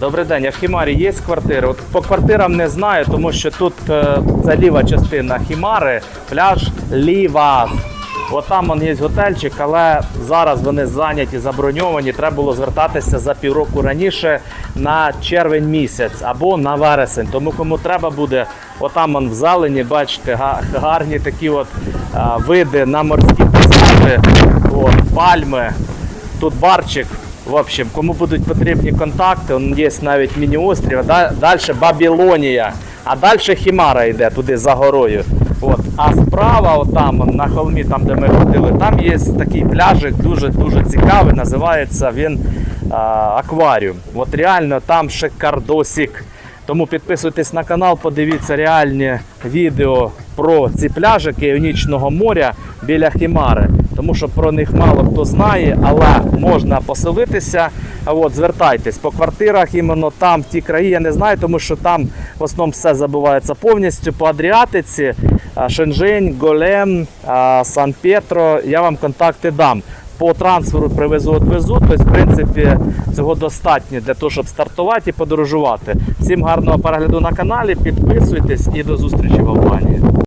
Добрий день, а в Хімарі є квартири? От по квартирам не знаю, тому що тут е, це ліва частина Хімари, пляж ліва. От там он є готельчик, але зараз вони зайняті, заброньовані. Треба було звертатися за півроку раніше на червень місяць або на вересень. Тому кому треба буде, отам он в зелені, бачите, гарні такі от е, види на морські пейзажі, пальми. Тут барчик. В общем, кому будуть потрібні контакти, он є навіть міні-острів, далі Бабілонія, а далі Хімара йде туди за горою. От. А справа, отам, на холмі, там де ми ходили, там є такий пляжик дуже-дуже цікавий, називається він а, акваріум. От реально там шикардосик. Тому підписуйтесь на канал, подивіться реальні відео про ці пляжики Іонічного моря біля Хімари. Тому що про них мало хто знає, але можна поселитися. От, звертайтесь по квартирах, іменно там, в ті краї, я не знаю, тому що там в основному все забувається повністю. По Адріатиці, Шенжень, Голем, Сан-Петро, я вам контакти дам. По трансферу привезу, відвезу. Тобто, в принципі, цього достатньо для того, щоб стартувати і подорожувати. Всім гарного перегляду на каналі, підписуйтесь і до зустрічі в Албанії.